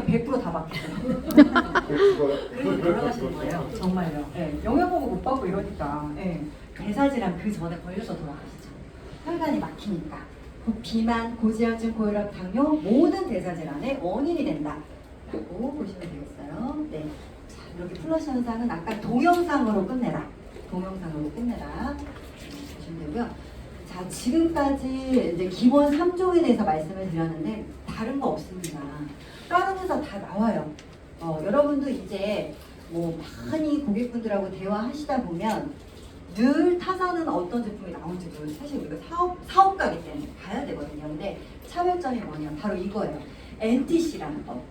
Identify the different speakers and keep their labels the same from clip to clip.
Speaker 1: 드시면 100%다 받겠어요. 그래서 돌아가시는 거예요. 정말요. 예. 영양보고 못 받고 이러니까. 예. 대사질환 그 전에 걸려서 돌아가시죠. 혈관이 막히니까. 그 비만, 고지혈증, 고혈압, 당뇨 모든 대사질환의 원인이 된다. 라고 보시면 되겠어요. 네. 자, 이렇게 플러시 현상은 아까 동영상으로 끝내라. 동영상으로 끝내라. 보시면 되고요. 자, 지금까지 이제 기본 3종에 대해서 말씀을 드렸는데 다른 거 없습니다. 다른 회사 다 나와요. 어, 여러분도 이제 뭐 많이 고객분들하고 대화하시다 보면 늘 타사는 어떤 제품이 나온지도 사실 우리가 사업, 사업가기 때문에 봐야 되거든요. 근데 차별점이 뭐냐? 바로 이거예요. NTC라는 거.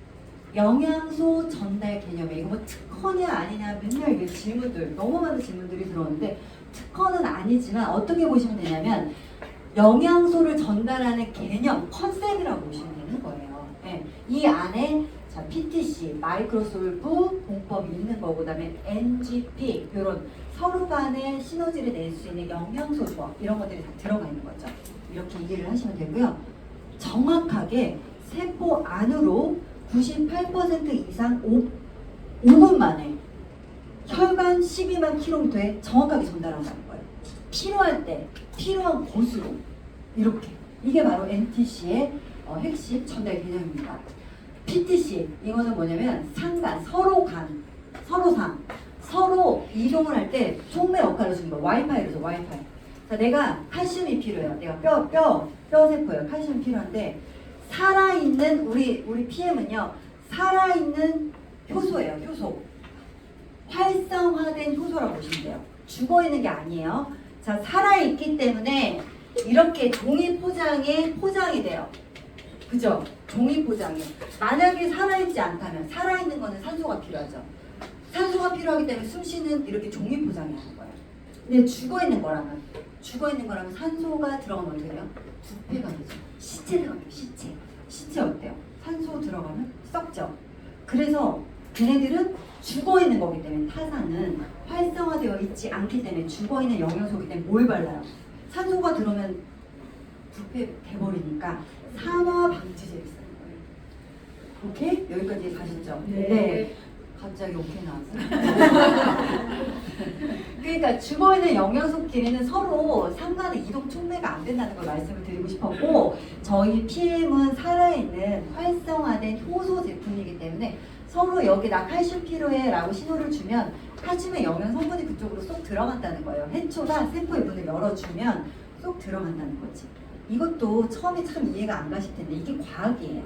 Speaker 1: 영양소 전달 개념에 이거 뭐 특허냐 아니냐 맨날 이게 질문들 너무 많은 질문들이 들어오는데 특허는 아니지만 어떻게 보시면 되냐면 영양소를 전달하는 개념 컨셉이라고 보시면 되는 거예요. 예, 이 안에 자 PTC 마이크로솔브 공법이 있는 거고 그다음에 NGP 이런 서로 간의 시너지를 낼 수 있는 영양소 조합 이런 것들이 다 들어가 있는 거죠. 이렇게 이해를 하시면 되고요. 정확하게 세포 안으로 98% 이상 5, 5분 만에 혈관 12만 킬로미터에 정확하게 전달한다는 거예요. 필요할 때 필요한 곳으로 이렇게 이게 바로 NTC의 어, 핵심 전달 개념입니다. PTC 이거는 뭐냐면 상간 서로 간 서로 상 서로 이동을 할 때 촉매 역할을 주는 거예요. 와이파이로죠 와이파이. 자 내가 칼슘이 필요해요. 내가 뼈 뼈 뼈 세포예요. 칼슘이 필요한데 살아있는 우리 우리 PM은요 살아있는 효소예요. 효소. 활성화된 효소라고 보시면 돼요. 죽어 있는 게 아니에요. 자, 살아 있기 때문에 이렇게 종이 포장에 포장이 돼요. 그죠? 종이 포장에. 만약에 살아있지 않다면 살아있는 거는 산소가 필요하죠. 산소가 필요하기 때문에 숨 쉬는 이렇게 종이 포장이 하는 거예요. 근데 죽어 있는 거라면 죽어 있는 거라면 산소가 들어가면 어떻게 돼요? 부패가 되죠. 시체가 돼요. 시체. 시체 어때요? 산소 들어가면 썩죠. 그래서 걔네들은 죽어 있는 거기 때문에 타사는 활성화되어 있지 않기 때문에 죽어 있는 영양소이기 때문에 뭘 발라요? 산소가 들어오면 부패 돼버리니까 산화 쓰는 거예요. 오케이? 여기까지 가셨죠?
Speaker 2: 네.
Speaker 1: 갑자기 오케이 나왔어요. 그러니까 죽어 있는 영양소끼리는 서로 상관의 이동 촉매가 안 된다는 걸 말씀을 드리고 싶었고 저희 PM은 살아있는 활성화된 효소 제품이기 때문에 서로 여기 나 칼슘 필요해 라고 신호를 주면 칼슘의 영양 성분이 그쪽으로 쏙 들어간다는 거예요. 해초가 세포의 문을 열어주면 쏙 들어간다는 거지. 이것도 처음에 참 이해가 안 가실 텐데 이게 과학이에요.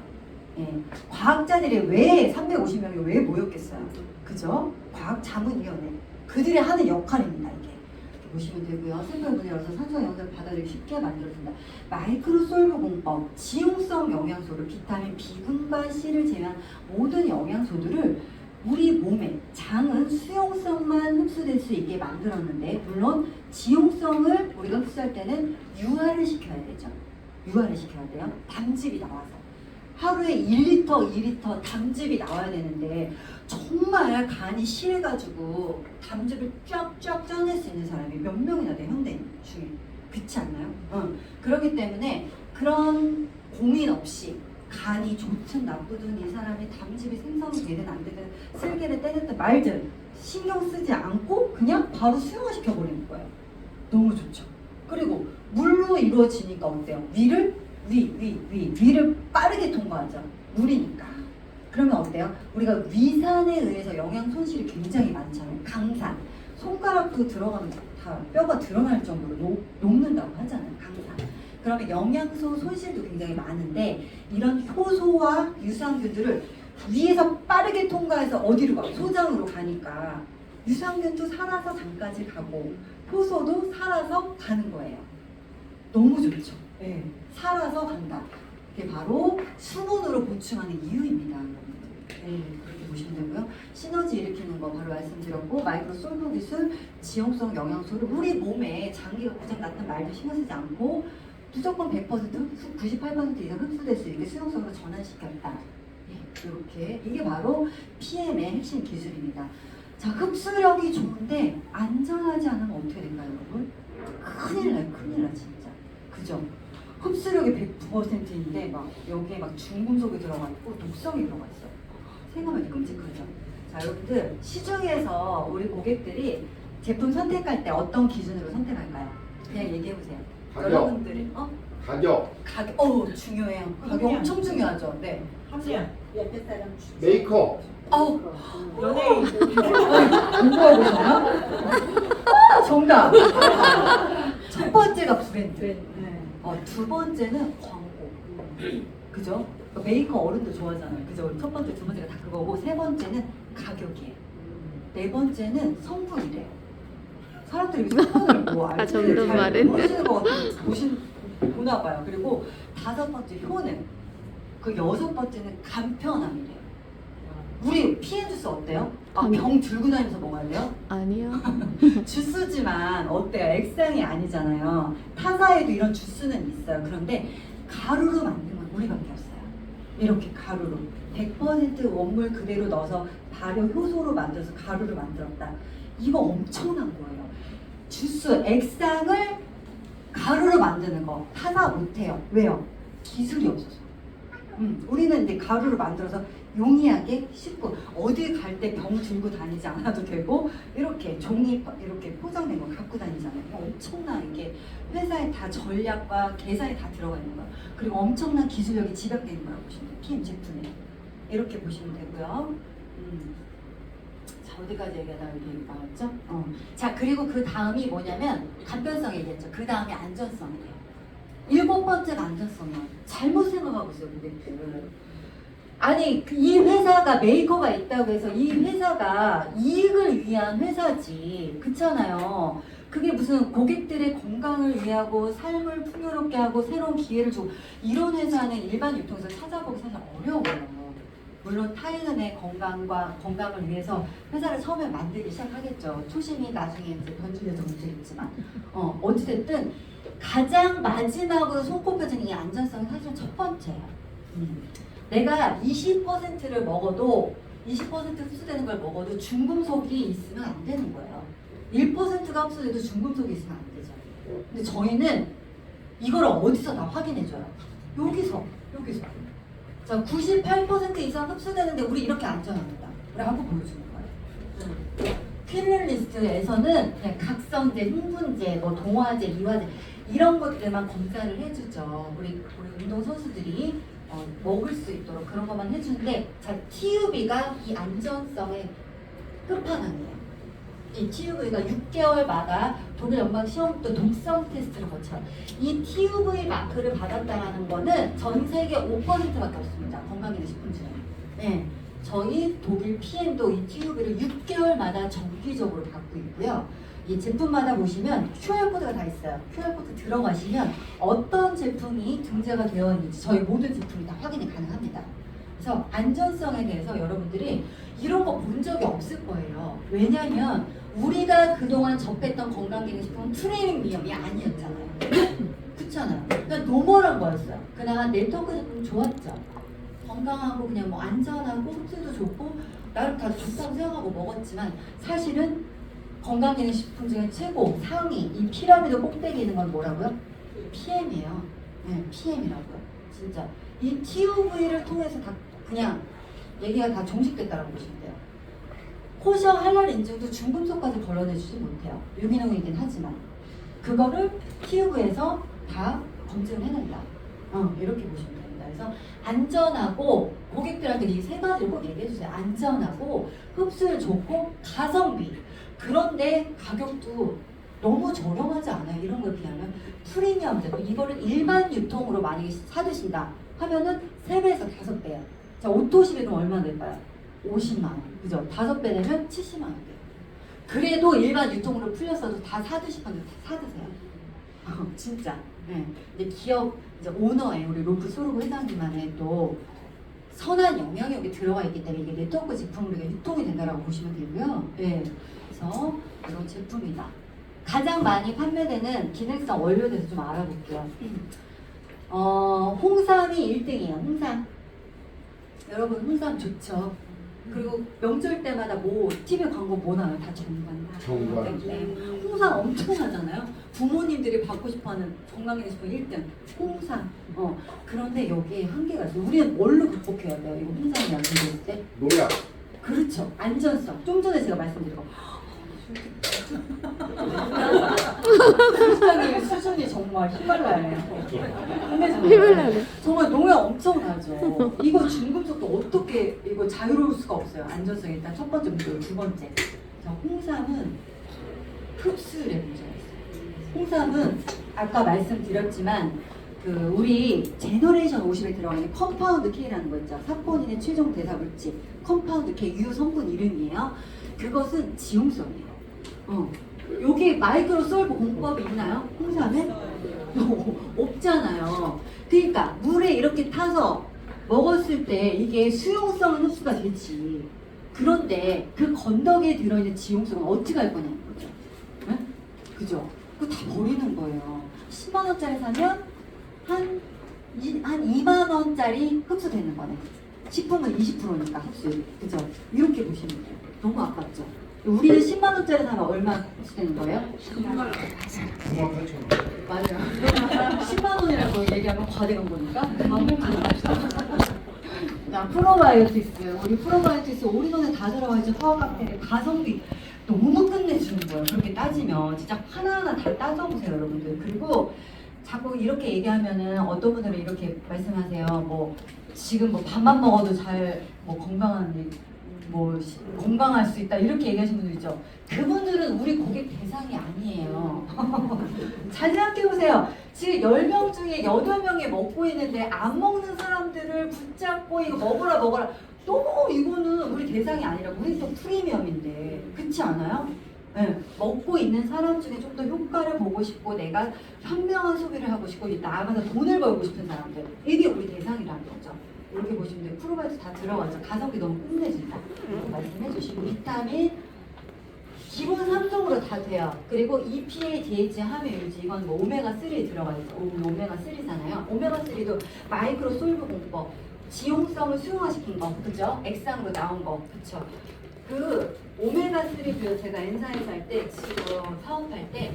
Speaker 1: 예, 과학자들이 왜 350명이 왜 모였겠어요? 그죠? 과학 자문위원회 그들이 하는 역할입니다 이게 보시면 되고요. 문을 열어서 산소 영양을 받아들이기 쉽게 만들어준다. 마이크로솔브 공법, 지용성 영양소를 비타민 B군과 C를 제외한 모든 영양소들을 우리 몸에 장은 수용성만 흡수될 수 있게 만들었는데 물론 지용성을 우리가 흡수할 때는 유화를 시켜야 되죠. 유화를 시켜야 돼요. 담즙이 나와서. 하루에 1리터, 2리터 담즙이 나와야 되는데 정말 간이 실해가지고 담즙을 쫙쫙 짜낼 수 있는 사람이 몇 명이나 돼 현대인 중에 그렇지 않나요? 응. 그렇기 때문에 그런 고민 없이 간이 좋든 나쁘든 이 사람이 담즙이 생성이 되든 안 되든 쓸개를 떼든 말든 신경 쓰지 않고 그냥 바로 수용화시켜 버리는 거예요. 너무 좋죠. 그리고 물로 이루어지니까 어때요? 위를 위, 위, 위, 위를 빠르게 통과하죠. 물이니까. 그러면 어때요? 우리가 위산에 의해서 영양 손실이 굉장히 많잖아요. 강산. 손가락도 들어가면 다 뼈가 드러날 정도로 녹, 녹는다고 하잖아요. 강산. 그러면 영양소 손실도 굉장히 많은데 이런 효소와 유산균들을 위에서 빠르게 통과해서 어디로 가? 소장으로 가니까 유산균도 살아서 장까지 가고 효소도 살아서 가는 거예요. 너무 좋죠. 네. 살아서 간다. 이게 바로 수분으로 보충하는 이유입니다. 네, 그렇게 보시면 되고요. 시너지 일으키는 거 바로 말씀드렸고 마이크로 솔브 기술, 지용성 영양소를 우리 몸에 장기가 고장 났던 말도 신경 쓰지 않고 무조건 100% 98% 이상 있게 수용성으로 전환시켰다. 예, 이렇게 이게 바로 PM의 핵심 기술입니다. 자, 흡수력이 좋은데 안전하지 않으면 어떻게 될까요, 여러분? 큰일 나요, 큰일 나 진짜. 그죠? 흡수력이 100%인데 막 여기에 막 중금속이 들어가 있고 독성이 들어가 있어요. 생각하면 끔찍하죠. 자, 여러분들 시중에서 우리 고객들이 제품 선택할 때 어떤 기준으로 선택할까요? 그냥 얘기해 보세요.
Speaker 2: 가격.
Speaker 1: 여러분들이 어?
Speaker 2: 가격,
Speaker 1: 가격, 어우 중요해요. 가격 엄청 중요하죠. 네.
Speaker 3: 함량.
Speaker 4: 옆에 사람
Speaker 2: 메이커,
Speaker 1: 어우
Speaker 3: 연예인.
Speaker 1: 공부하고 있나? 정답. 첫 번째가 브랜드.
Speaker 3: 네.
Speaker 1: 어, 두 번째는 광고. 그죠? 메이커 어른도 좋아하잖아요. 그죠? 첫 번째, 두 번째가 다 그거고, 세 번째는 가격이에요. 네 번째는 성분이래요. 사람들이 성분을 뭐
Speaker 5: 아,
Speaker 1: 알지?
Speaker 5: 정답
Speaker 1: 잘
Speaker 5: 말은.
Speaker 1: 모르시는 것 같아요. 보신, 보나 봐요. 그리고 다섯 번째 효능. 그 여섯 번째는 간편함이래요. 우리 피해 주스 어때요? 아,
Speaker 5: 간-
Speaker 1: 병 들고 다니면서 먹어야 돼요?
Speaker 5: 아니요.
Speaker 1: 주스지만 어때요? 액상이 아니잖아요. 타사에도 이런 주스는 있어요. 그런데 가루로 만든 건 우리밖에 없어요. 이렇게 가루로 100% 원물 그대로 넣어서 발효 효소로 만들어서 가루를 만들었다. 이거 엄청난 거예요. 주스 액상을 가루로 만드는 거 타사 못해요. 왜요? 기술이 없어서. 음, 우리는 이제 가루를 만들어서 용이하게 쉽고 어디 갈 때 병 들고 다니지 않아도 되고 이렇게 종이 파- 이렇게 포장된 거 갖고 다니잖아요. 엄청난 이게 회사에 다 전략과 계산이 다 들어가 있는 거예요. 그리고 엄청난 기술력이 있는 거라고 보시면. PM 제품에 이렇게 보시면 되고요. 음. 자 어디까지 얘기하다 여기 나왔죠? 어. 자 그리고 그 다음이 뭐냐면 간편성 얘기했죠. 그 다음이 안전성이에요. 일곱 번째가 안전성이에요. 잘못 생각하고 있어요, 고객들. 아니 그이 회사가 메이커가 있다고 해서 이 회사가 이익을 위한 회사지 그렇잖아요. 그게 무슨 고객들의 건강을 위하고 삶을 풍요롭게 하고 새로운 기회를 주고 이런 회사는 일반 유통에서 찾아보기 사실 어려워요. 물론 타인의 건강과 건강을 위해서 회사를 처음에 만들기 시작하겠죠. 초심이 나중에 이제 변질돼서 문제겠지만 어 어찌됐든 가장 마지막으로 손꼽혀지는 이 안전성이 사실은 첫 번째예요. 음. 내가 20%를 먹어도 20% 흡수되는 걸 먹어도 중금속이 있으면 안 되는 거예요. 1%가 흡수돼도 중금속이 있으면 안 되죠. 근데 저희는 이걸 어디서 다 확인해줘요? 여기서, 여기서. 자, 98% 이상 흡수되는데 우리 이렇게 안전합니다. 라고 보여주는 거예요. 필렐리스트에서는 그냥 각성제, 흥분제, 뭐 동화제, 이화제 이런 것들만 검사를 해주죠. 우리, 우리 운동 선수들이 어, 먹을 수 있도록 그런 것만 해주는데 자 TUV가 이 안전성의 끝판왕이에요. 이 TUV가 6개월마다 독일 연방 시험도 독성 테스트를 거쳐요. 이 TUV 마크를 받았다라는 거는 전 세계 5%밖에 없습니다. 건강기능 식품 중에. 네. 저희 독일 PM도 이 TUV를 6개월마다 정기적으로 받고 있고요. 이 제품마다 보시면 QR코드가 다 있어요. QR코드 들어가시면 어떤 제품이 등재가 되어 있는지 저희 모든 제품이 다 확인이 가능합니다. 그래서 안전성에 대해서 여러분들이 이런 거 본 적이 없을 거예요. 왜냐하면 우리가 그동안 접했던 건강기능식품은 프레임 위험이 아니었잖아요. 그렇잖아요. 그러니까 노멀한 거였어요. 그나마 네트워크 제품 좋았죠. 건강하고 그냥 뭐 안전하고 흡수도 좋고 나름 다 좋다고 생각하고 먹었지만 사실은 건강기능식품 중에 최고 상위 이 피라미드 꼭대기에 있는 건 뭐라고요? PM이에요. 네, PM이라고요. 진짜 이 TUV를 통해서 다 그냥 얘기가 다 종식됐다라고 보시면 돼요. 코시어 할랄 인증도 중금속까지 걸러내주지 못해요. 유기농이긴 하지만 그거를 TUV에서 다 검증을 해낸다. 어, 이렇게 보시면 됩니다. 그래서 안전하고 고객들한테 이 세 가지를 꼭 얘기해 주세요. 안전하고 흡수율 좋고 가성비. 그런데 가격도 너무 저렴하지 않아요. 이런 거에 비하면 프리미엄 제품 이거를 일반 유통으로 만약에 사드신다 하면은 3배에서 5배야. 자, 오토십이 그럼 얼마 될까요? 50만 원. 그죠? 5배 되면 70만 원 돼요. 그래도 일반 유통으로 풀렸어도 다 사드실 건데 다 사드세요. 어, 진짜. 네. 근데 기업 이제 오너의 우리 로프 소르고 회장님만의 또 선한 영향력이 들어가 있기 때문에 이게 네트워크 제품으로 유통이 된다라고 보시면 되고요. 네. 그래서 이런 제품이다. 가장 많이 판매되는 기능성 원료에 대해서 좀 알아볼게요. 어, 홍삼이 1등이에요. 홍삼. 여러분 홍삼 좋죠? 그리고 명절 때마다 뭐 TV 광고 뭐 나와요? 다 정관.
Speaker 2: 정관.
Speaker 1: 네. 홍삼 엄청 하잖아요. 부모님들이 받고 싶어하는 건강기능식품 1등 홍삼. 어 그런데 여기에 한계가 있어요. 우리는 뭘로 극복해야 돼요? 이거 홍삼이 안 들어올 때?
Speaker 2: 노약.
Speaker 1: 그렇죠. 안전성. 좀 전에 제가 말씀드린 거. 굉장히 수준이 정말 히말라야예요. 정말
Speaker 3: 히말라야.
Speaker 1: 정말 농약 엄청나죠. 이거 중금속도 어떻게 이거 자유로울 수가 없어요. 안전성 일단 첫 번째 문제, 두 번째. 자, 홍삼은 흡수율에 문제가 있어요. 홍삼은 아까 말씀드렸지만 그 우리 제너레이션 50에 들어가 있는 컴파운드 K라는 거 있죠. 사포닌의 최종 대사 물질 컴파운드 K 유 성분 이름이에요. 그것은 지용성이에요. 어. 여기 마이크로 솔브 공법이 있나요? 홍삼에? 없잖아요. 그러니까 물에 이렇게 타서 먹었을 때 이게 수용성은 흡수가 되지. 그런데 그 건더기에 들어있는 지용성은 어떻게 할 거냐는 거죠. 네? 그죠? 그거 다 버리는 거예요. 10만 원짜리 사면 한, 이, 한 2만 원짜리 흡수되는 거네. 식품은 20%니까 흡수율. 그죠? 이렇게 보시면 돼요. 너무 아깝죠? 우리는 10만 원짜리 사면 얼마 흡수되는 거예요?
Speaker 2: 9만 8천 원.
Speaker 1: 맞아요. 10만 원이라고 얘기하면 과대간 거니까. 자, 프로바이오틱스. 우리 프로바이오틱스 올인원에 다 들어가 있죠. 화학 칵테일 가성비 너무 끝내주는 거예요. 그렇게 따지면 진짜 하나하나 다 따져보세요, 여러분들. 그리고 자꾸 이렇게 얘기하면은 어떤 분들은 이렇게 말씀하세요. 뭐 지금 뭐 밥만 먹어도 잘 뭐 건강한 일, 뭐 시- 건강할 수 있다 이렇게 얘기하시는 분들 있죠. 그분들은 우리 고객 대상이 아니에요. 잘 생각해 보세요. 지금 10명 중에 8명이 먹고 있는데 안 먹는 사람들을 붙잡고 이거 먹으라 먹으라. 너무 이거는 우리 대상이 아니라 우리 또 프리미엄인데. 그렇지 않아요? 네, 먹고 있는 사람 중에 좀 더 효과를 보고 싶고 내가 현명한 소비를 하고 싶고 나아가서 돈을 벌고 싶은 사람들 이게 우리 대상이라는 거죠. 이렇게 보시면 돼요. 프로바이오틱스 다 들어가죠. 가성비 너무 끝내준다. 이렇게 말씀해 주시고 비타민 기본 3종으로 다 돼요. 그리고 EPA, DHA, 함유 유지 이건 뭐 오메가 3에 들어가 있죠. 오- 오메가 3잖아요. 오메가 3도 마이크로 솔브 공법, 지용성을 수용화시킨 거, 그죠? 액상으로 나온 거, 그쵸? 그 오메가 3도 제가 엔사에서 할 때 지금 사업할 때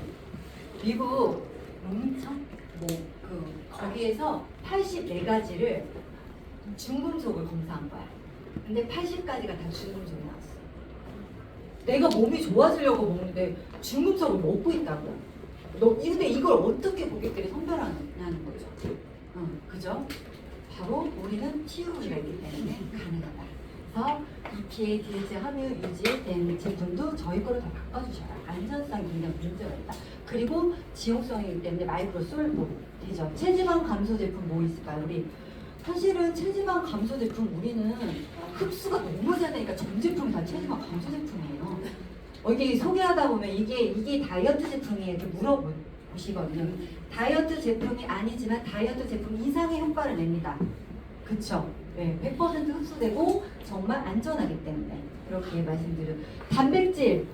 Speaker 1: 미국 농림청 뭐그 거기에서 84가지를 중금속을 검사한 거야. 근데 80가지가 다 중금속이 나왔어. 내가 몸이 좋아지려고 먹는데 중금속을 먹고 있다고. 너 근데 이걸 어떻게 고객들이 선별하냐는 거죠. 응, 그죠? 바로 우리는 TU이기 때문에 가능하다. 그래서 EPA, DHA 함유 유지된 제품도 저희 거를 더 바꿔주셔요. 안전성이 굉장히 문제가 있다. 그리고 지용성이기 때문에 마이크로 솔브 되죠. 체지방 감소 제품 뭐 있을까요? 우리 사실은 체지방 감소 제품 우리는 흡수가 너무 잘 되니까 전 제품이 다 체지방 감소 제품이에요. 어, 이게 소개하다 보면 이게 이게 다이어트 제품이에요 이렇게 물어보시거든요. 다이어트 제품이 아니지만 다이어트 제품 이상의 효과를 냅니다. 그쵸? 네, 100% 흡수되고 정말 안전하기 때문에 이렇게 말씀드려. 단백질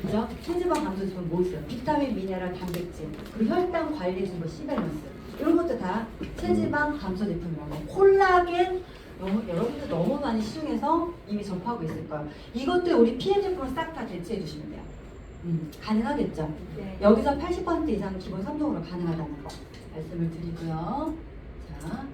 Speaker 1: 그죠? 체지방 감소 제품 뭐 있어요? 비타민, 미네랄, 단백질 그리고 혈당 관리해 주는 거 시밸런스 이런 것도 다 체지방 감소 제품이라고 콜라겐 여러분들 너무 많이 시중에서 이미 접하고 있을 거예요. 이것도 우리 PM 제품을 싹 다 대체해 주시면 돼요. 음, 가능하겠죠?
Speaker 4: 네.
Speaker 1: 여기서 80% 이상 기본 3종으로 가능하다는 거 말씀을 드리고요. 자,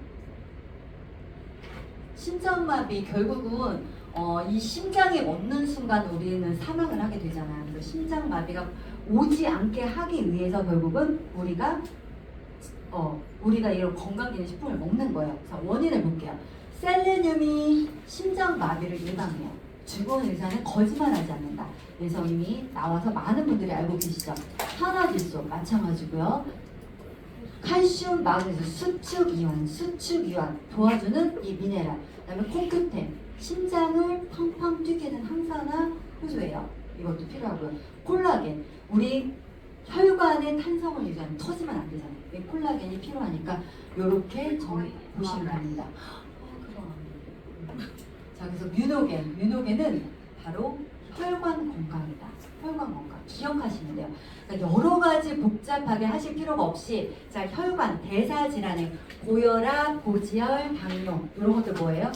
Speaker 1: 심장마비 결국은 어, 이 심장이 멎는 순간 우리는 사망을 하게 되잖아요. 심장마비가 오지 않게 하기 위해서 결국은 우리가 어, 우리가 이런 건강기능식품을 먹는 거예요. 자, 원인을 볼게요. 셀레늄이 심장마비를 예방해요. 주건 의사는 거짓말하지 않는다. 그래서 이미 나와서 많은 분들이 알고 계시죠. 산화질소 마찬가지고요. 칼슘, 마그네슘, 수축 이온, 수축 이완 도와주는 이 미네랄. 그다음에 콩큐텐, 심장을 팡팡 뛰게 하는 항산화 효소예요. 이것도 필요하고요. 콜라겐, 우리 혈관의 탄성을 유지하는 터지면 안 되잖아요. 이 콜라겐이 필요하니까 이렇게 정해 보시면 됩니다. 자, 그래서 뮤노겐, 뮤노겐은 바로 혈관 건강이다. 혈관 건강 기억하시면 돼요. 그러니까 여러 가지 복잡하게 하실 필요가 없이 자 혈관 대사 질환에 고혈압, 고지혈, 당뇨 이런 것들 뭐예요?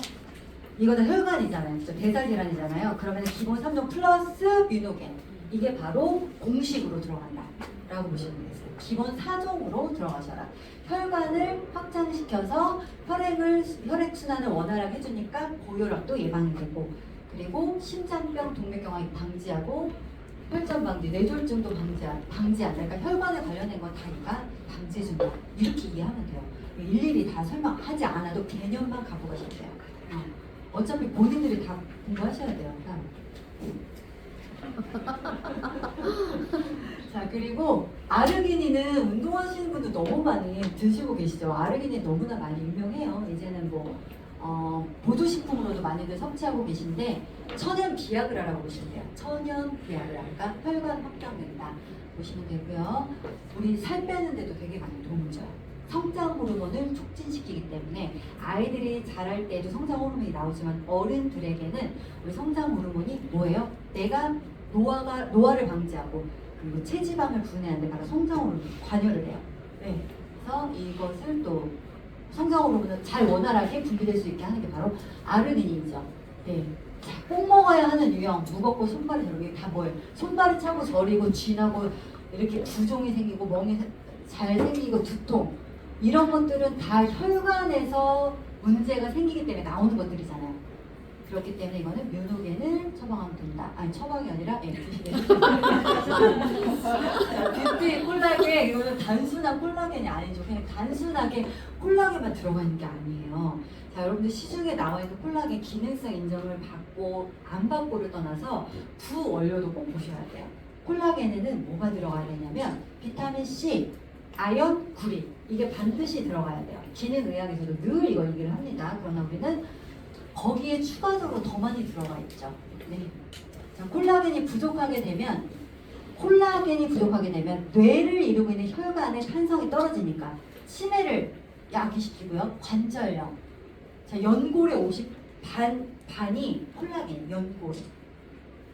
Speaker 1: 이거 다 혈관이잖아요. 그죠? 대사 질환이잖아요. 그러면 기본 3종 플러스 뮤노겐. 이게 바로 공식으로 들어간다. 라고 보시면 되겠어요. 기본 4종으로 들어가셔라. 혈관을 확장시켜서 혈액을, 혈액순환을 원활하게 해주니까 고혈압도 예방이 되고, 그리고 심장병, 동맥경화 방지하고, 혈전 방지, 뇌졸중도 방지, 방지한다. 그러니까 혈관에 관련된 건다 얘가 방지해준다. 이렇게 이해하면 돼요. 일일이 다 설명하지 않아도 개념만 갖고 가시면 돼요. 어. 어차피 본인들이 다 공부하셔야 돼요. 다. 자 그리고 아르기닌은 운동하시는 분들 너무 많이 드시고 계시죠. 아르기닌 너무나 많이 유명해요. 이제는 뭐 어, 보조식품으로도 많이들 섭취하고 계신데 천연 비아그라라고 보시면 돼요. 천연 비아그라, 그러니까 혈관 확장된다 보시면 되고요. 우리 살 빼는데도 되게 많이 도움을 줘요. 성장 호르몬을 촉진시키기 때문에 아이들이 자랄 때도 성장 호르몬이 나오지만 어른들에게는 우리 성장 호르몬이 뭐예요? 내가 노화가 노화를 방지하고 그리고 체지방을 분해하는데 바로 성장 호르몬 관여를 해요. 네. 그래서 이것을 또 성장 호르몬을 잘 원활하게 분비될 수 있게 하는 게 바로 아르기닌이죠. 네. 자, 꼭 먹어야 하는 유형 무겁고 손발이 저리고 다 뭐예요? 손발이 차고 저리고 쥐나고 이렇게 부종이 생기고 멍이 잘 생기고 두통 이런 것들은 다 혈관에서 문제가 생기기 때문에 나오는 것들이잖아요. 그렇기 때문에 이거는 뮤노겐을 처방하면 된다. 아니 처방이 아니라 예, 뷰티 콜라겐 이거는 단순한 콜라겐이 아니죠. 그냥 단순하게 콜라겐만 들어가 있는 게 아니에요. 자 여러분들 시중에 나와 있는 콜라겐 기능성 인정을 받고 안 받고를 떠나서 부 원료도 꼭 보셔야 돼요. 콜라겐에는 뭐가 들어가야 되냐면 비타민 C, 아연, 구리 이게 반드시 들어가야 돼요. 기능의학에서도 늘 이거 얘기를 합니다. 그러나 우리는 거기에 추가적으로 더 많이 들어가 있죠. 네. 자, 콜라겐이 부족하게 되면 콜라겐이 부족하게 되면 뇌를 이루고 있는 혈관의 탄성이 떨어지니까 치매를 야기시키고요. 관절염. 자, 연골의 50 반, 반이 콜라겐, 연골.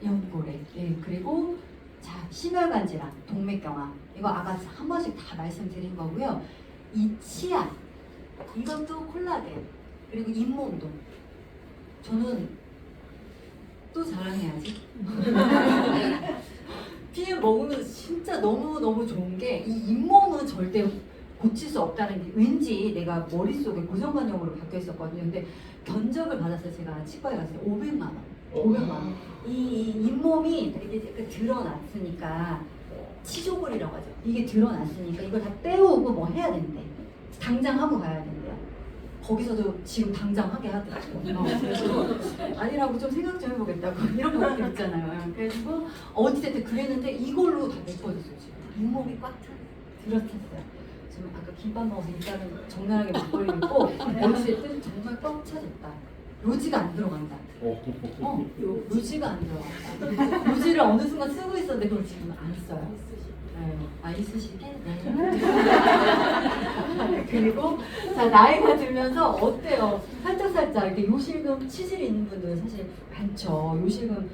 Speaker 1: 연골에. 예, 그리고 자, 심혈관 질환, 동맥경화. 이거 아까 한 번씩 다 말씀드린 거고요. 이 치아. 이것도 콜라겐. 그리고 잇몸도. 저는 또 자랑해야지. PM 먹으면 진짜 너무너무 좋은 게 이 잇몸은 절대 고칠 수 없다는 게 왠지 내가 머릿속에 고정관념으로 바뀌어 있었거든요. 근데 견적을 받았어요. 제가 치과에 때 500만 원. 500만 원. 이, 이 잇몸이 약간 드러났으니까 치조골이라고 하죠. 이게 드러났으니까 이걸 다 떼우고 뭐 해야 된대. 당장 하고 가야 된대요. 거기서도 지금 당장 하게 하더라고요. 어, 그래서 아니라고 좀 생각 좀 해보겠다고 이런 것들 있잖아요. 그래서 어찌됐든 그랬는데 이걸로 다 메꿔졌어요. 지금 잇몸이 꽉 차, 들어찼어요. 지금 아까 김밥 먹어서 일단은 적나라하게 막걸리 있고 어찌됐든 정말 꽉 차졌다. 로지가 안 들어간다. 어, 요, 루지가 안 들어갔다. 루지를 어느 순간 쓰고 있었는데 그걸 지금 안 써요. 네. 아, 있으시게? 네. 그리고, 자, 나이가 들면서 어때요? 살짝살짝 이렇게 요실금 치질이 있는 분들 사실 많죠. 요실금,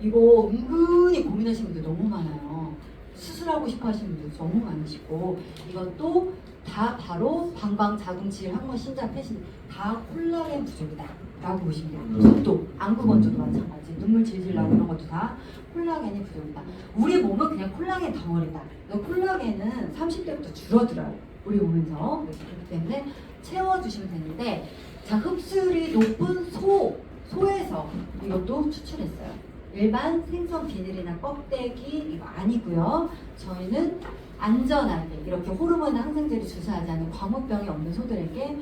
Speaker 1: 이거 은근히 고민하시는 분들 너무 많아요. 수술하고 싶어 하시는 분들 너무 많으시고, 이것도 다 바로 방광 자궁질 항문 신장 폐신 다 콜라겐 부족이다. 라고 보시면. 또 안구 건조도 마찬가지. 눈물 질질 나고 이런 것도 다 콜라겐이 부족이다. 우리 몸은 그냥 콜라겐 덩어리다. 그러니까 콜라겐은 30대부터 줄어들어요. 우리 몸에서. 네, 그렇기 때문에 채워주시면 되는데 자 흡수율이 높은 소, 소에서 이것도 추출했어요. 일반 생선 비늘이나 껍데기 이거 아니고요. 저희는 안전하게 이렇게 호르몬 항생제를 주사하지 않은 광우병이 없는 소들에게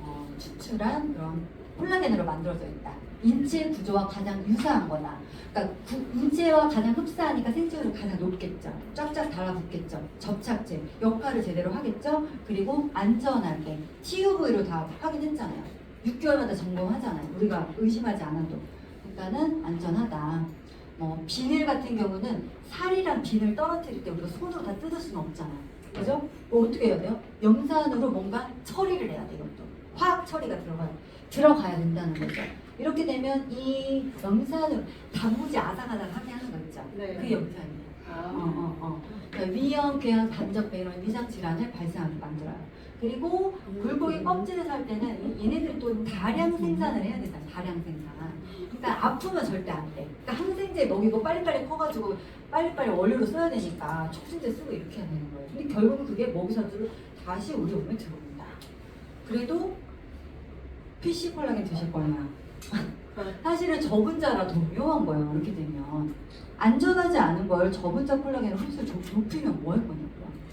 Speaker 1: 어, 추출한 그런 콜라겐으로 만들어져 있다. 인체 구조와 가장 유사한 거다. 그러니까 구- 인체와 가장 흡사하니까 생체율이 가장 높겠죠. 쫙쫙 달라붙겠죠. 접착제 역할을 제대로 하겠죠. 그리고 안전하게 TUV로 다 확인했잖아요. 6개월마다 점검하잖아요. 우리가 의심하지 않아도. 그러니까는 안전하다. 뭐 비늘 같은 경우는 살이랑 비늘 떨어뜨릴 때 우리가 손으로 다 뜯을 수는 없잖아요. 그죠? 뭐 어떻게 해야 돼요? 염산으로 뭔가 처리를 해야 돼요. 화학 처리가 들어가요. 들어가야 된다는 거죠. 이렇게 되면 이 염산을 단무지 아삭아삭 하게 하는 거 있죠.
Speaker 3: 네.
Speaker 1: 그게 염산이에요. 어, 어, 어. 그러니까 위염, 궤양, 단적배 이런 위장 질환을 발생하게 만들어요. 그리고 불고기 껍질을 살 때는 이- 얘네들이 또 다량 생산을 해야 되잖아. 다량 생산. 그러니까 아프면 절대 안 돼. 그러니까 항생제 먹이고 빨리빨리 커가지고 빨리빨리 원료로 써야 되니까 촉진제 쓰고 이렇게 해야 되는 거예요. 근데 결국은 그게 먹이사슬로 다시 우리 몸에 들어옵니다. 그래도 PC 콜라겐 드실 거냐? 사실은 저분 자라 더 위험한 거예요. 이렇게 되면 안전하지 않은 걸 저분 자 콜라겐을 흡수를 좁- 높이면 뭐할 거냐고요.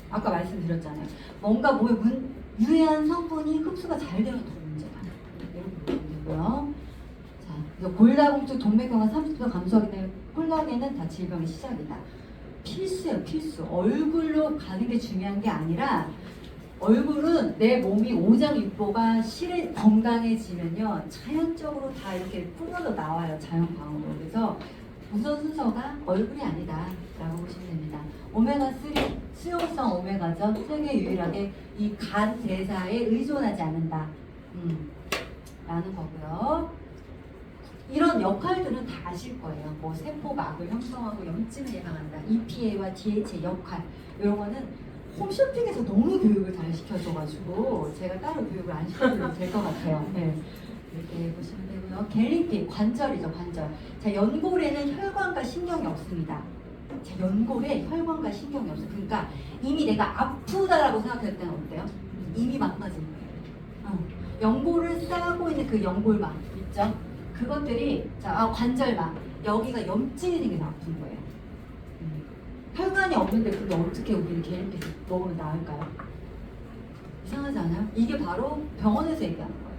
Speaker 1: 아까 말씀드렸잖아요. 뭔가 몸에 문, 유해한 성분이 흡수가 잘 되면 더 문제가. 이렇게 되고요. 자, 그래서 골다공증 동맥경화 30% 감소하기 때문에 콜라겐은 다 질병의 시작이다. 필수예요, 필수. 얼굴로 가는 게 중요한 게 아니라 얼굴은 내 몸이 오장육부가 실에 건강해지면요 자연적으로 다 이렇게 뿌려져 나와요 자연 광으로. 그래서 우선 순서가 얼굴이 아니다라고 보시면 됩니다. 오메가 3 수용성 오메가죠 세계 유일하게 이 간 대사에 의존하지 않는다. 음, 라는 거고요. 이런 역할들은 다 아실 거예요. 뭐 세포막을 형성하고 염증을 예방한다. EPA와 DHA 역할. 이런 거는 홈쇼핑에서 너무 교육을 잘 시켜줘가지고 제가 따로 교육을 안 시켜드려도 될 것 같아요. 네. 이렇게 보시면 되고요. 갤리핀 관절이죠 관절. 자 연골에는 혈관과 신경이 없습니다. 자 연골에 혈관과 신경이 없어. 그러니까 이미 내가 아프다라고 생각할 때는 어때요? 이미 망가진 거예요. 어. 연골을 싸고 있는 그 연골막 있죠? 그것들이 자 아, 관절막 여기가 염증이 생겨서 아픈 거예요. 음. 혈관이 없는데 그게 어떻게 우리는 계획 먹으면 나을까요? 이상하지 않아요? 이게 바로 병원에서 얘기하는 거예요.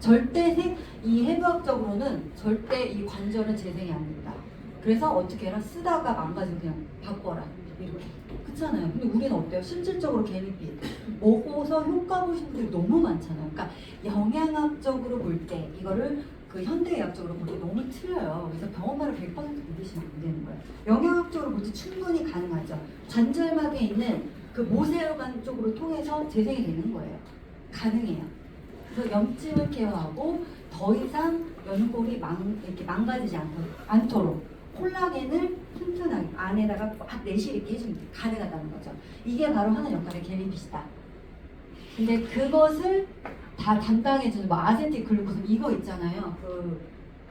Speaker 1: 절대 생, 이 해부학적으로는 절대 이 관절은 재생이 안 된다. 그래서 어떻게 해라? 쓰다가 망가지면 그냥 바꿔라. 그렇잖아요. 근데 우리는 어때요? 실질적으로 개미빛. 먹어서 효과 보신 분들이 너무 많잖아요. 그러니까 영양학적으로 볼 때 이거를 그 현대의학적으로 볼 때 너무 틀려요. 그래서 병원말을 100% 믿으시면 안 되는 거예요. 영양학적으로 볼 때 충분히 가능하죠. 관절막에 있는 그 모세혈관 쪽으로 통해서 재생이 되는 거예요. 가능해요. 그래서 염증을 케어하고 더 이상 연골이 망, 이렇게 망가지지 않도록, 콜라겐을 튼튼하게 안에다가 꽉 내실 있게 해주는 게 가능하다는 거죠. 이게 바로 하는 역할의 갤리핏이다. 근데 그것을 다 담당해주는 뭐 아세틱 글루코스 이거 있잖아요. 그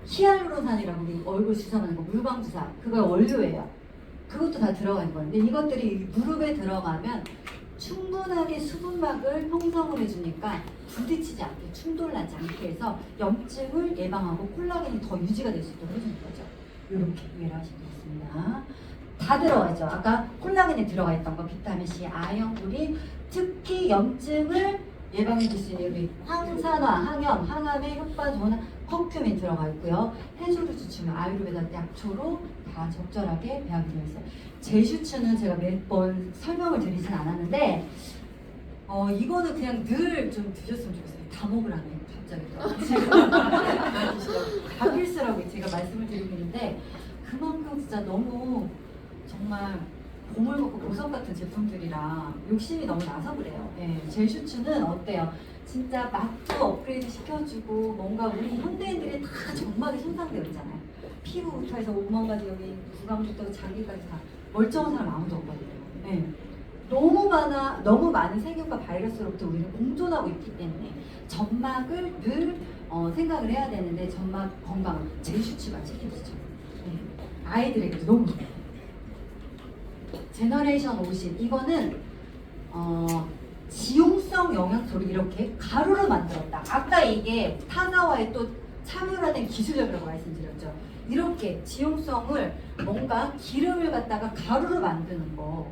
Speaker 1: 히알루론산이라고 우리 얼굴 주사 맞는 거 물광 주사 그거 원료예요. 그것도 다 들어가 거예요. 근데 이것들이 무릎에 들어가면 충분하게 수분막을 형성을 해주니까 부딪히지 않게 충돌나지 않게 해서 염증을 예방하고 콜라겐이 더 유지가 될 수 있도록 해주는 거죠. 이렇게 이해를 하시면 되겠습니다. 다 들어가 있죠. 아까 콜라겐에 들어가 있던 거 비타민 C, 아연물이 특히 염증을 예방해 줄 수 있는 우리 항산화, 항염, 항암에 효과 좋은 커큐민 들어가 있고요. 주춤은 아유르베다 약초로 다 적절하게 배합이 되어 있어요. 제슈츠는 제가 몇 번 설명을 드리진 않았는데 어 이거는 그냥 늘 좀 드셨으면 좋겠어요. 다 먹으라네 갑자기 또. 바필스라고 제가 말씀을 드리고 있는데 그만큼 진짜 너무 정말 보물 먹고 보석 같은 제품들이라 욕심이 너무 나서 그래요. 예, 젤슈츠는 어때요? 진짜 맛도 업그레이드 시켜주고 뭔가 우리 현대인들이 다 정막이 손상되어 있잖아요. 피부부터 해서 온몸까지 여기 구강부터 장기까지 다 멀쩡한 사람 아무도 없거든요. 예. 너무 많아, 너무 많은 세균과 바이러스로부터 우리는 공존하고 있기 때문에 점막을 늘 어, 생각을 해야 되는데 점막 건강 젤슈츠가 지켜주죠. 예. 아이들에게 너무 좋아요. 제너레이션 50 이거는 어, 지용성 영양소를 이렇게 가루로 만들었다. 아까 이게 타나와의 또 차별화된 기술력이라고 말씀드렸죠. 이렇게 지용성을 뭔가 기름을 갖다가 가루로 만드는 거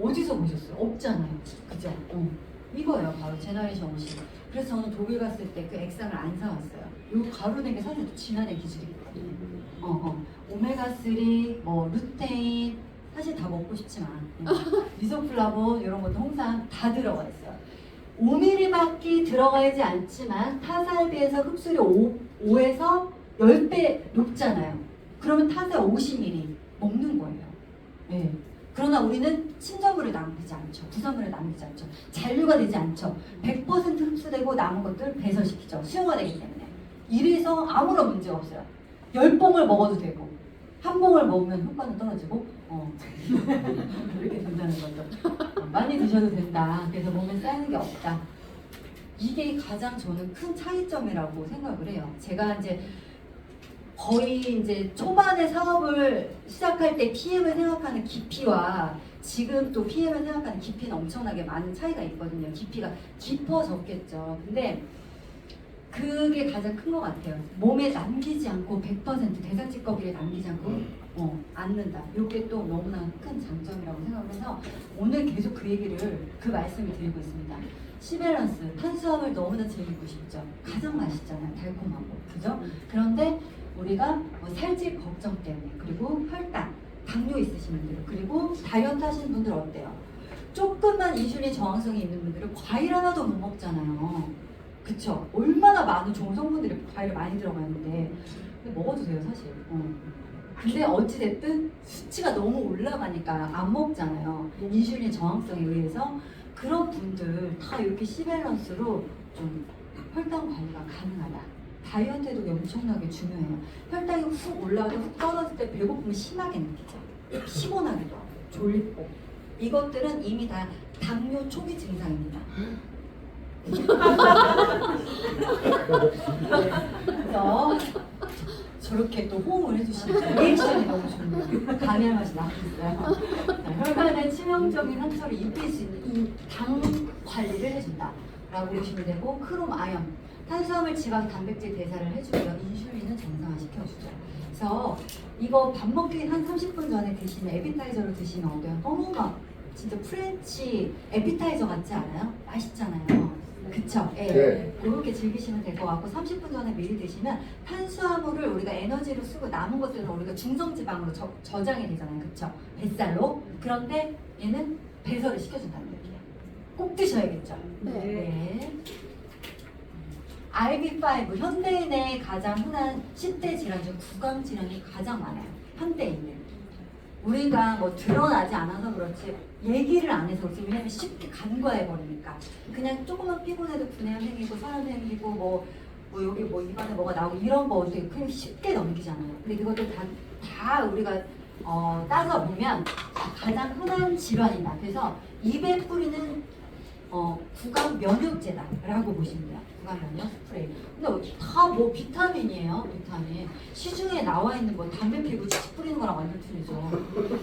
Speaker 1: 어디서 보셨어요? 없잖아요. 그죠? 어. 이거예요. 바로 제너레이션 50. 그래서 저는 독일 갔을 때 그 액상을 안 사왔어요. 이 가루 낸게 사실 진화된 기술이거든요. 어, 어. 오메가3, 뭐 루테인 사실 다 먹고 싶지만 음, 리소플라본 이런 것도 홍삼 다 들어가 있어요. 5mm밖에 들어가지 않지만 타사에 비해서 흡수율이 5, 5에서 10배 높잖아요. 그러면 타사 50ml 먹는 거예요. 네. 그러나 우리는 침전물을 남기지 않죠. 부산물을 남기지 않죠. 잔류가 되지 않죠. 100% 흡수되고 남은 것들 배설시키죠. 수용화 되기 때문에. 이래서 아무런 문제가 없어요. 10봉을 먹어도 되고 한 봉을 먹으면 효과는 떨어지고 어. 그렇게 된다는 거죠. 어, 많이 드셔도 된다. 그래서 몸에 쌓이는 게 없다. 이게 가장 저는 큰 차이점이라고 생각을 해요. 제가 이제 거의 이제 초반에 사업을 시작할 때 PM을 생각하는 깊이와 지금 또 PM을 생각하는 깊이는 엄청나게 많은 차이가 있거든요. 깊이가 깊어졌겠죠. 근데 그게 가장 큰 것 같아요. 몸에 남기지 않고 100% 대사 찌꺼기를 남기지 않고 어, 않는다. 이게 또 너무나 큰 장점이라고 생각을 해서 오늘 계속 그 얘기를 그 말씀을 드리고 있습니다. 시밸런스 탄수화물 너무나 즐기고 싶죠. 가장 맛있잖아요. 달콤하고 그죠? 그런데 우리가 뭐 살찔 걱정 때문에 그리고 혈당, 당뇨 있으신 분들 그리고 다이어트 하시는 분들 어때요? 조금만 인슐린 저항성이 있는 분들은 과일 하나도 못 먹잖아요. 그쵸? 얼마나 많은 좋은 성분들이 과일에 많이 들어가는데 먹어도 돼요 사실. 어. 근데 어찌됐든 수치가 너무 올라가니까 안 먹잖아요. 인슐린 저항성에 의해서 그런 분들 다 이렇게 시밸런스로 좀 혈당 관리가 가능하다. 다이어트에도 엄청나게 중요해요. 혈당이 훅 올라가도 훅 떨어질 때 배고픔을 심하게 느끼죠. 피곤하기도 하고 졸리고 이것들은 이미 다 당뇨 초기 증상입니다. 그래서 저렇게 또 호응을 해주시니까 리액션이 너무 좋네요. 감미할 맛이. 자, 혈관에 치명적인 상처를 입힐 수 있는 이 당 관리를 해준다 라고 보시면 되고 크롬 아연, 탄수화물, 지방, 단백질 대사를 해주고요. 인슐린은 정상화 시켜주죠. 그래서 이거 밥 먹기 한 30분 전에 드시면 에피타이저로 드시면 어때요? 너무 막 진짜 프렌치 에피타이저 같지 않아요? 맛있잖아요. 그쵸? 예.
Speaker 2: 네.
Speaker 1: 그렇게 즐기시면 될 것 같고 30분 전에 미리 드시면 탄수화물을 우리가 에너지로 쓰고 남은 것들은 우리가 중성지방으로 저, 저장이 되잖아요. 그쵸? 뱃살로. 그런데 얘는 배설을 시켜준다는 얘기예요. 꼭 드셔야겠죠? 네. RB5 현대인의 가장 흔한 10대 질환 중 구강 질환이 가장 많아요. 현대인들. 우리가 뭐 드러나지 않아서 그렇지 얘기를 안 해서 그렇지 왜냐면 쉽게 간과해 버리니까 그냥 조금만 피곤해도 구내염 생기고 사람 생기고 뭐, 뭐 여기 뭐 입안에 뭐가 나오고 이런 거 어떻게 그냥 쉽게 넘기잖아요. 근데 그것도 다, 다 우리가 어, 따져 보면 가장 흔한 질환이다. 그래서 입에 뿌리는 어, 구강 면역제다라고 보시면 돼요. 면역 스프레이. 근데 다 뭐 비타민이에요, 비타민. 시중에 나와 있는 거 담배 피고 칙 뿌리는 거랑 완전 틀리죠.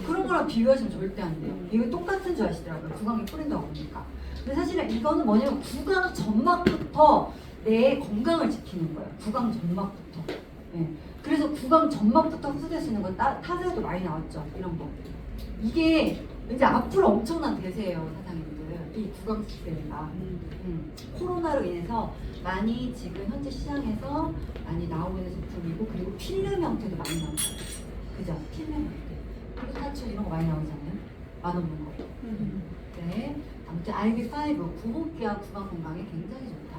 Speaker 1: 그런 거랑 비교하시면 절대 안 돼요. 이거 똑같은 줄 아시더라고요. 구강에 뿌린다고 하니까. 근데 사실은 이거는 뭐냐면 구강 점막부터 내 건강을 지키는 거예요. 구강 점막부터. 예. 그래서 구강 점막부터 흡수될 수 있는 건 따, 타사에도 많이 나왔죠. 이런 거. 이게 이제 앞으로 엄청난 대세예요, 사장님들. 이 구강 스프레이가. 음, 코로나로 인해서 많이 지금 현재 시장에서 많이 나오고 있는 제품이고 그리고 필름 형태도 많이 나오고 그죠? 필름 형태. 그리고 이런 거 많이 나오잖아요. 맛없는 거. 네. 아무튼 RB5 구복기와 구강 건강에 굉장히 좋다.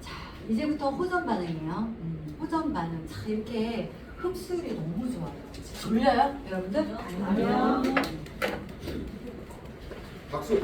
Speaker 1: 자, 이제부터 호전 반응이에요. 음, 호전 반응. 자, 이렇게 흡수율이 너무 좋아요. 졸려요, 여러분들?
Speaker 3: 아니요.
Speaker 2: 박수.